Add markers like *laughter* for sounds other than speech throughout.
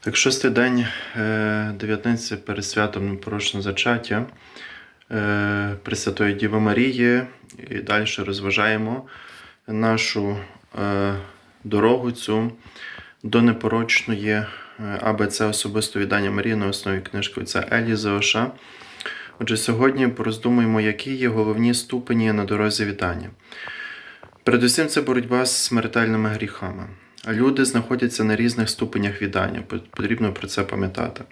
Так, шостий день е, дев'ятниці перед святом непорочного зачаття е, Пресвятої Діви Марії і далі розважаємо нашу е, дорогу цю до непорочної е, АБЦ особисто віддання Марії на основі книжки отця Елі Зеоша. Отже, сьогодні пороздумуємо, які є головні ступені на дорозі віддання. Передусім, це боротьба з смертельними гріхами. Люди знаходяться на різних ступенях віддання, потрібно про це пам'ятати.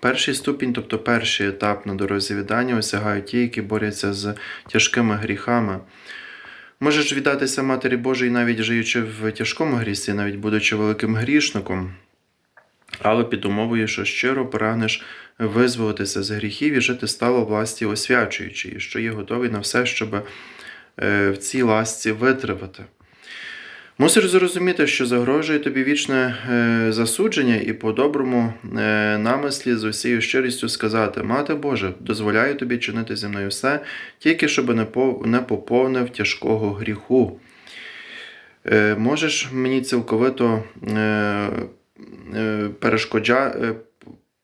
Перший ступінь, тобто перший етап на дорозі віддання, осягають ті, які борються з тяжкими гріхами. Можеш віддатися Матері Божій, навіть живучи в тяжкому грісі, навіть будучи великим грішником, але під умовою, що щиро прагнеш визволитися з гріхів і жити стало власті освячуючої, що є готовий на все, щоб е, в цій ласці витривати. Мусиш зрозуміти, що загрожує тобі вічне е, засудження, і по-доброму е, намислі з усією щирістю сказати: Мати Боже, дозволяю тобі чинити зі мною все, тільки щоб не, по, не поповнив тяжкого гріху. Е, можеш мені цілковито перешкоджа,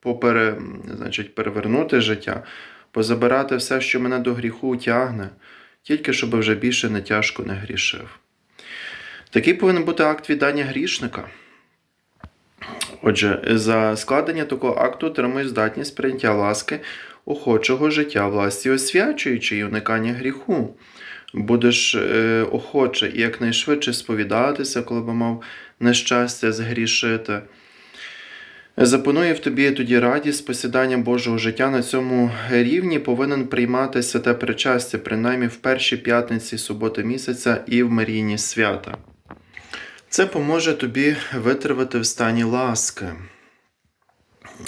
попере, значить, перевернути життя, позабирати все, що мене до гріху тягне, тільки щоб вже більше не тяжко не грішив. Такий повинен бути акт віддання грішника. Отже, за складення такого акту отримує здатність прийняття ласки охочого життя власті освячуючи і уникання гріху. Будеш е, охоче і якнайшвидше сповідатися, коли би мав нещастя згрішити. Запанує в тобі тоді радість посідання Божого життя на цьому рівні повинен приймати святе причастя, принаймні в першій п'ятниці суботи місяця і в Марійні свята. Це поможе тобі витривати в стані ласки.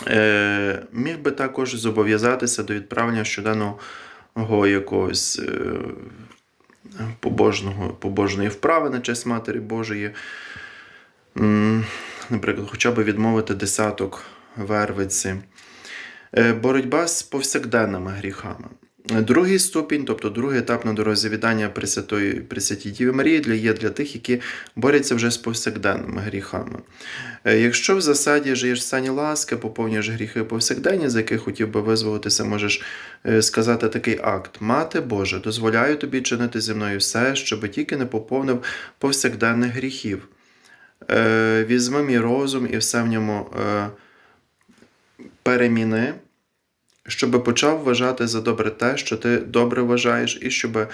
Е, міг би також зобов'язатися до відправлення щоденного якогось е, побожного, побожної вправи на честь Матері Божої. Наприклад, хоча б відмовити десяток вервиці. Е, Боротьба з повсякденними гріхами. Другий ступінь, тобто другий етап на дорозі віддання Пресвятої Пресвятій Діві Марії є для тих, які борються вже з повсякденними гріхами. Е, Якщо в засаді живеш в стані ласки, поповнюєш гріхи повсякденні, з яких хотів би визволитися, можеш е, сказати такий акт: Мати Боже, дозволяю тобі чинити зі мною все, щоби тільки не поповнив повсякденних гріхів. Е, Візьми мій розум і все в ньому переміни щоб почав вважати за добре те, що ти добре вважаєш, і щоб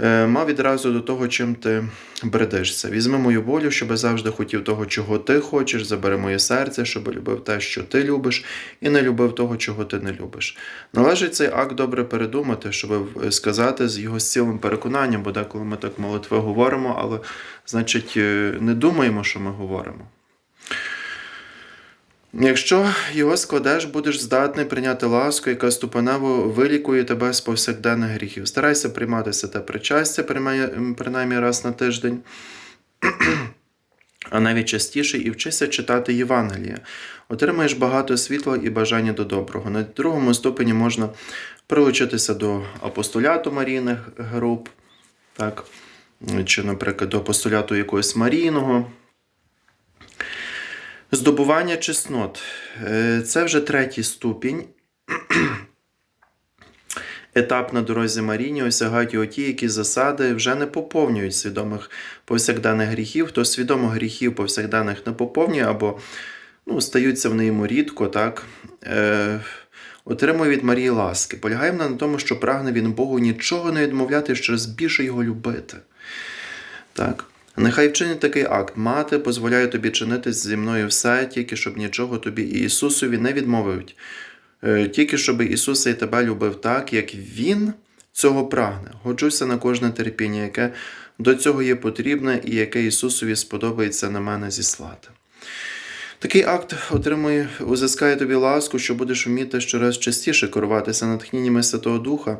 е, мав відразу до того, чим ти бредишся. Візьми мою волю, щоб завжди хотів того, чого ти хочеш, забери моє серце, щоб любив те, що ти любиш, і не любив того, чого ти не любиш. Належить цей акт добре передумати, щоб сказати з його цілим переконанням, бо деколи ми так молитви говоримо, але значить е, не думаємо, що ми говоримо. Якщо його складеш, будеш здатний прийняти ласку, яка ступенево вилікує тебе з повсякденних гріхів. Старайся приймати святе причастя принаймні раз на тиждень, а навіть частіше і вчися читати Євангеліє. Отримаєш багато світла і бажання до доброго. На другому ступені можна прилучитися до апостоляту марійних груп, так? чи, наприклад, до апостоляту якогось марійного. Здобування чеснот. Е, Це вже третій ступінь. *clears throat* Етап на дорозі Маріні осягають його ті, які засади вже не поповнюють свідомих повсякденних гріхів, хто свідомо гріхів повсякденних не поповнює або ну, стаються в ньому рідко, так, е, отримує від Марії ласки. Полягаємо на тому, що прагне він Богу нічого не відмовляти, щось більше його любити. Так. Нехай вчинить такий акт. Мати дозволяє тобі чинити зі мною все, тільки щоб нічого тобі і Ісусові не відмовить. Е, Тільки щоб Ісус і тебе любив так, як Він цього прагне. Годжуся на кожне терпіння, яке до цього є потрібне і яке Ісусові сподобається на мене зіслати. Такий акт отримує, узискає тобі ласку, що будеш вміти щораз частіше керуватися натхненнями Святого Духа.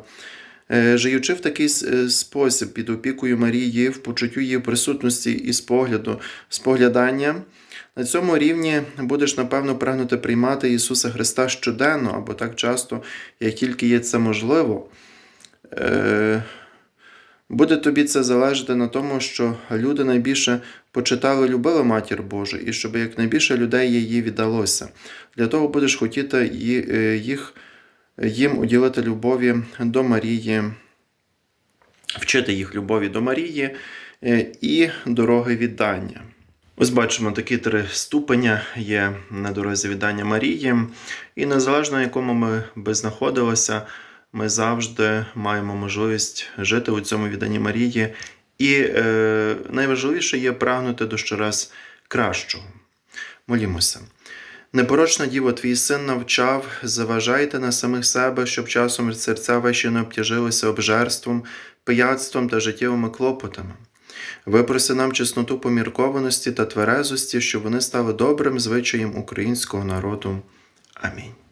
Е, Живучи в такий е, спосіб під опікою Марії, в почуттю її присутності і спогляду, споглядання, на цьому рівні будеш, напевно, прагнути приймати Ісуса Христа щоденно або так часто, як тільки є це можливо. Е, Буде тобі це залежати на тому, що люди найбільше почитали, любили матір Божу, і щоб якнайбільше людей її віддалося. Для того будеш хотіти їх, їм уділити любові до Марії, вчити їх любові до Марії е, і дороги віддання. Ось бачимо, такі три ступеня є на дорозі віддання Марії, і незалежно на якому ми би знаходилися, ми завжди маємо можливість жити у цьому відданні Марії. І е, найважливіше є прагнути до щораз кращого. Молімося. Непорочна діво, твій син навчав, заважайте на самих себе, щоб часом серця ваші не обтяжилися обжерством, пияцтвом та життєвими клопотами. Випроси нам чесноту поміркованості та тверезості, щоб вони стали добрим звичаєм українського народу. Амінь.